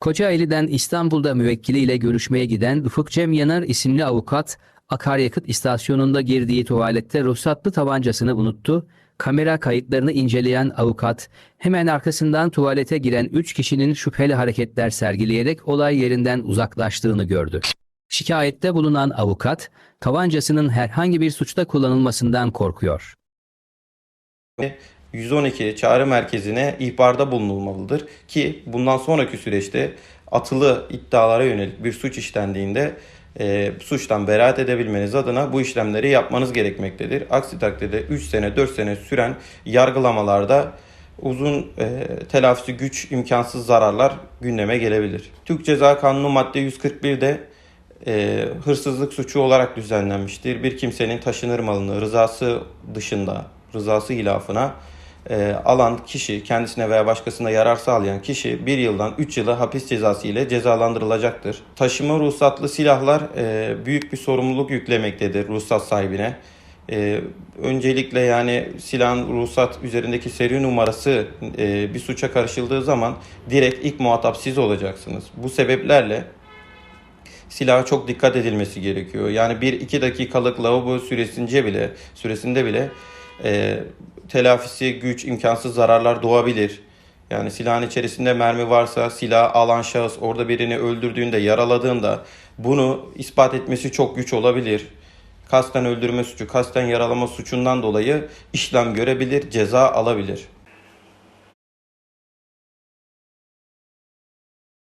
Kocaeli'den İstanbul'da müvekkiliyle görüşmeye giden Ufuk Cem Yanar isimli avukat, akaryakıt istasyonunda girdiği tuvalette ruhsatlı tabancasını unuttu. Kamera kayıtlarını inceleyen avukat, hemen arkasından tuvalete giren 3 kişinin şüpheli hareketler sergileyerek olay yerinden uzaklaştığını gördü. Şikayette bulunan avukat, tabancasının herhangi bir suçta kullanılmasından korkuyor. 112 çağrı merkezine ihbarda bulunulmalıdır ki bundan sonraki süreçte atılı iddialara yönelik bir suç işlendiğinde e, suçtan beraat edebilmeniz adına bu işlemleri yapmanız gerekmektedir. Aksi takdirde 3 sene 4 sene süren yargılamalarda uzun e, telafisi güç imkansız zararlar gündeme gelebilir. Türk Ceza Kanunu madde 141'de e, hırsızlık suçu olarak düzenlenmiştir. Bir kimsenin taşınır malını rızası dışında, rızası hilafına e, alan kişi, kendisine veya başkasına yarar sağlayan kişi 1 yıldan 3 yıla hapis cezası ile cezalandırılacaktır. Taşıma ruhsatlı silahlar e, büyük bir sorumluluk yüklemektedir ruhsat sahibine. E, öncelikle yani silahın ruhsat üzerindeki seri numarası e, bir suça karışıldığı zaman direkt ilk muhatap siz olacaksınız. Bu sebeplerle silaha çok dikkat edilmesi gerekiyor. Yani 1-2 dakikalık lavabo süresince bile süresinde bile e, telafisi güç imkansız zararlar doğabilir. Yani silahın içerisinde mermi varsa silah alan şahıs orada birini öldürdüğünde yaraladığında bunu ispat etmesi çok güç olabilir. Kasten öldürme suçu, kasten yaralama suçundan dolayı işlem görebilir, ceza alabilir.